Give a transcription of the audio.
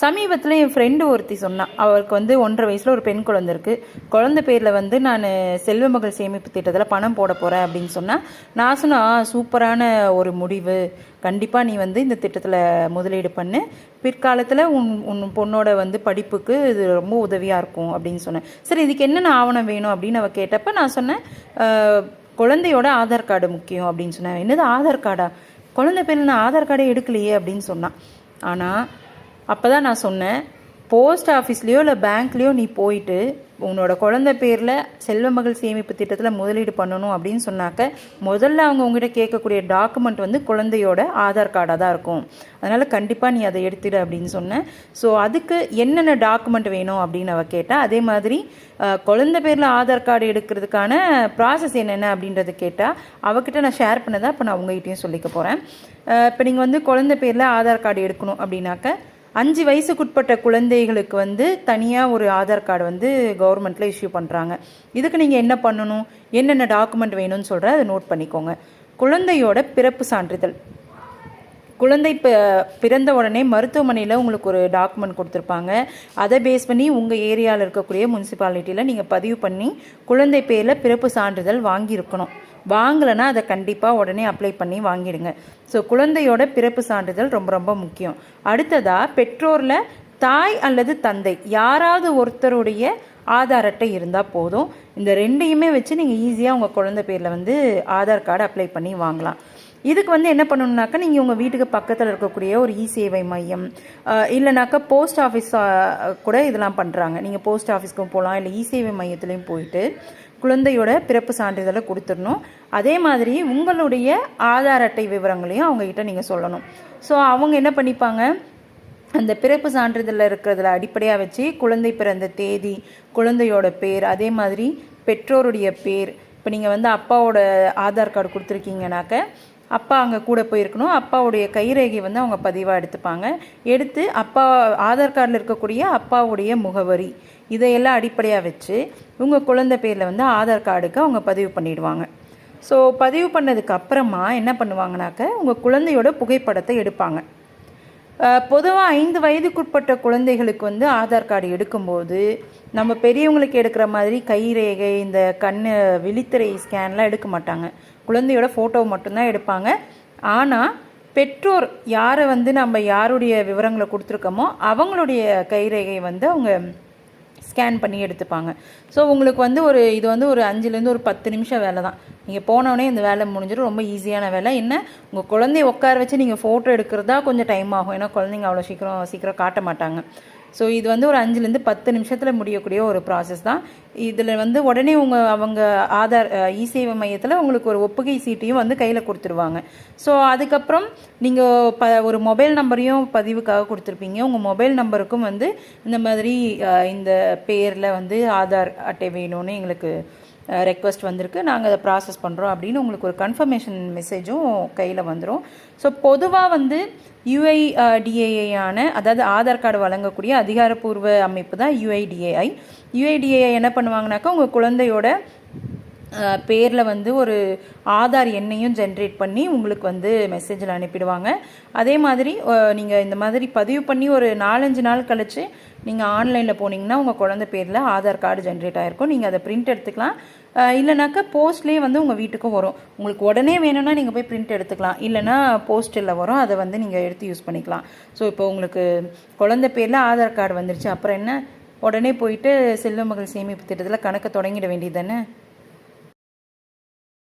சமீபத்தில் என் ஃப்ரெண்டு ஒருத்தி சொன்னான் அவருக்கு வந்து ஒன்றரை வயசில் ஒரு பெண் குழந்தை இருக்குது குழந்தை பேரில் வந்து நான் செல்வ மகள் சேமிப்பு திட்டத்தில் பணம் போட போகிறேன் அப்படின்னு சொன்னால் நான் சொன்னா சூப்பரான ஒரு முடிவு. கண்டிப்பாக நீ வந்து இந்த திட்டத்தில் முதலீடு பண்ணு. பிற்காலத்தில் உன் உன் பொண்ணோட வந்து படிப்புக்கு இது ரொம்ப உதவியாக இருக்கும் அப்படின்னு சொன்னேன். சரி இதுக்கு என்னென்ன ஆவணம் வேணும் அப்படின்னு அவள் கேட்டப்போ நான் சொன்னேன் குழந்தையோட ஆதார் கார்டு முக்கியம் அப்படின்னு சொன்னேன். என்னது ஆதார் கார்டா? குழந்தை பேரில் நான் ஆதார் கார்டே எடுக்கலையே அப்படின்னு சொன்னான் ஆனால் அப்போ தான் நான் சொன்னேன் போஸ்ட் ஆஃபீஸ்லேயோ இல்லை பேங்க்லேயோ நீ போயிட்டு உன்னோட குழந்த பேரில் செல்வ மகள் சேமிப்பு திட்டத்தில் முதலீடு பண்ணணும் அப்படின்னு சொன்னாக்க முதல்ல அவங்க உங்ககிட்ட கேட்கக்கூடிய டாக்குமெண்ட் வந்து குழந்தையோட ஆதார் கார்டாக தான் இருக்கும். அதனால் கண்டிப்பாக நீ அதை எடுத்துடு அப்படின்னு சொன்னேன். ஸோ அதுக்கு என்னென்ன டாக்குமெண்ட் வேணும் அப்படின்னு அவள் கேட்டால் அதே மாதிரி குழந்த பேரில் ஆதார் கார்டு எடுக்கிறதுக்கான ப்ராசஸ் என்னென்ன அப்படின்றத கேட்டால் அவகிட்ட நான் ஷேர் பண்ணதை இப்போ நான் உங்ககிட்டையும் சொல்லிக்க போகிறேன் இப்போ நீங்கள் வந்து குழந்த பேரில் ஆதார் கார்டு எடுக்கணும் அப்படின்னாக்க அஞ்சு வயசுக்குட்பட்ட குழந்தைகளுக்கு வந்து தனியாக ஒரு ஆதார் கார்டு வந்து கவர்மெண்ட்டில் இஷ்யூ பண்ணுறாங்க இதுக்கு நீங்கள் என்ன பண்ணணும்? என்னென்ன டாக்குமெண்ட் வேணும்னு சொல்கிற அதை நோட் பண்ணிக்கோங்க. குழந்தையோட பிறப்பு சான்றிதழ். குழந்தை பி பிறந்த உடனே மருத்துவமனையில் உங்களுக்கு ஒரு டாக்குமெண்ட் கொடுத்துருப்பாங்க. அதை பேஸ் பண்ணி உங்கள் ஏரியாவில் இருக்கக்கூடிய முனிசிபாலிட்டியில் நீங்கள் பதிவு பண்ணி குழந்தை பேரில் பிறப்பு சான்றிதழ் வாங்கியிருக்கணும். வாங்கலைன்னா அதை கண்டிப்பாக உடனே அப்ளை பண்ணி வாங்கிடுங்க. ஸோ குழந்தையோட பிறப்பு சான்றிதழ் ரொம்ப ரொம்ப முக்கியம். அடுத்ததாக பெற்றோரில் தாய் அல்லது தந்தை யாராவது ஒருத்தருடைய ஆதார் அட்டை இருந்தால் போதும். இந்த ரெண்டையுமே வச்சு நீங்கள் ஈஸியாக உங்கள் குழந்தை பேரில் வந்து ஆதார் கார்டு அப்ளை பண்ணி வாங்கலாம். இதுக்கு வந்து என்ன பண்ணணுன்னாக்கா நீங்கள் உங்கள் வீட்டுக்கு பக்கத்தில் இருக்கக்கூடிய ஒரு இ சேவை மையம் இல்லைனாக்கா போஸ்ட் ஆஃபீஸ் கூட இதெல்லாம் பண்ணுறாங்க நீங்கள் போஸ்ட் ஆஃபீஸ்க்கும் போகலாம் இல்லை இ சேவை மையத்துலேயும் போயிட்டு குழந்தையோட பிறப்பு சான்றிதழை கொடுத்துடணும். அதே மாதிரி உங்களுடைய ஆதார் அட்டை விவரங்களையும் அவங்ககிட்ட நீங்கள் சொல்லணும். ஸோ அவங்க என்ன பண்ணிப்பாங்க? அந்த பிறப்பு சான்றிதழில் இருக்கிறதுல அடிப்படையாக வச்சு குழந்தை பிறந்த தேதி குழந்தையோட பேர் அதே மாதிரி பெற்றோருடைய பேர். இப்போ நீங்கள் வந்து அப்பாவோட ஆதார் கார்டு கொடுத்துருக்கீங்கனாக்க அப்பா அங்கே கூட போயிருக்கணும். அப்பாவுடைய கைரேகை வந்து அவங்க பதிவாக எடுத்துப்பாங்க. எடுத்து அப்பா ஆதார் கார்டில் இருக்கக்கூடிய அப்பாவுடைய முகவரி இதையெல்லாம் அடிப்படையாக வச்சு உங்கள் குழந்தை பேரில் வந்து ஆதார் கார்டுக்கு அவங்க பதிவு பண்ணிடுவாங்க. ஸோ பதிவு பண்ணதுக்கு அப்புறமா என்ன பண்ணுவாங்கனாக்க உங்கள் குழந்தையோட புகைப்படத்தை எடுப்பாங்க. பொதுவாக ஐந்து வயதுக்குட்பட்ட குழந்தைகளுக்கு வந்து ஆதார் கார்டு எடுக்கும்போது நம்ம பெரியவங்களுக்கு எடுக்கிற மாதிரி கைரேகை இந்த கண் விழித்திரை ஸ்கேன்லாம் எடுக்க மாட்டாங்க. குழந்தையோட ஃபோட்டோ மட்டும்தான் எடுப்பாங்க. ஆனால் பெற்றோர் யாரை வந்து நம்ம யாருடைய விவரங்களை கொடுத்துருக்கோமோ அவங்களுடைய கைரேகை வந்து அவங்க ஸ்கேன் பண்ணி எடுத்துப்பாங்க. ஸோ உங்களுக்கு வந்து ஒரு இது வந்து ஒரு அஞ்சுலேருந்து ஒரு பத்து நிமிஷம் வேலை தான். நீங்கள் போனோடனே இந்த வேலை முடிஞ்சிடும். ரொம்ப ஈஸியான வேலை. என்ன? உங்கள் குழந்தைய உட்கார வச்சு நீங்கள் ஃபோட்டோ எடுக்கிறதா கொஞ்சம் டைம் ஆகும். ஏன்னா குழந்தைங்க அவ்வளோ சீக்கிரம் சீக்கிரம் காட்ட மாட்டாங்க. ஸோ இது வந்து ஒரு அஞ்சுலேருந்து பத்து நிமிஷத்தில் முடியக்கூடிய ஒரு ப்ராசஸ் தான். இதில் வந்து உடனே உங்கள் அவங்க ஆதார் இ சேவை மையத்தில் உங்களுக்கு ஒரு ஒப்புகை சீட்டையும் வந்து கையில் கொடுத்துருவாங்க. ஸோ அதுக்கப்புறம் நீங்கள் ப ஒரு மொபைல் நம்பரையும் பதிவுக்காக கொடுத்துருப்பீங்க. உங்கள் மொபைல் நம்பருக்கும் வந்து இந்த மாதிரி இந்த பேரில் வந்து ஆதார் அட்டை வேணும்னு எங்களுக்கு ரெக்வஸ்ட் வந்திருக்கு. நாங்கள் அதை ப்ராசஸ் பண்ணுறோம் அப்படின்னு உங்களுக்கு ஒரு கன்ஃபர்மேஷன் மெசேஜும் கையில் வந்துடும் ஸோ பொதுவாக வந்து யுஐடிஏஐயான அதாவது ஆதார் கார்டு வழங்கக்கூடிய அதிகாரப்பூர்வ அமைப்பு தான் யுஐடிஏஐ யுஐடிஏஐ என்ன பண்ணுவாங்கனாக்கா உங்கள் குழந்தையோட பேரில் வந்து ஒரு ஆதார் எண்ணையும் ஜென்ரேட் பண்ணி உங்களுக்கு வந்து மெசேஜில் அனுப்பிடுவாங்க. அதே மாதிரி நீங்கள் இந்த மாதிரி பதிவு பண்ணி ஒரு நாலஞ்சு நாள் கழித்து நீங்கள் ஆன்லைனில் போனீங்கன்னா உங்கள் குழந்தை பேரில் ஆதார் கார்டு ஜென்ரேட் ஆகிருக்கும் நீங்கள் அதை பிரிண்ட் எடுத்துக்கலாம். இல்லைனாக்கா போஸ்ட்லேயே வந்து உங்கள் வீட்டுக்கும் வரும். உங்களுக்கு உடனே வேணும்னா நீங்கள் போய் பிரிண்ட் எடுத்துக்கலாம். இல்லைனா போஸ்ட்டில் வரும். அதை வந்து நீங்கள் எடுத்து யூஸ் பண்ணிக்கலாம். ஸோ இப்போ உங்களுக்கு குழந்தை பேரில் ஆதார் கார்டு வந்துருச்சு. அப்புறம் என்ன? உடனே போயிட்டு செல்வ மகள் சேமிப்பு திட்டத்தில் கணக்கை தொடங்கிட வேண்டியது தானே?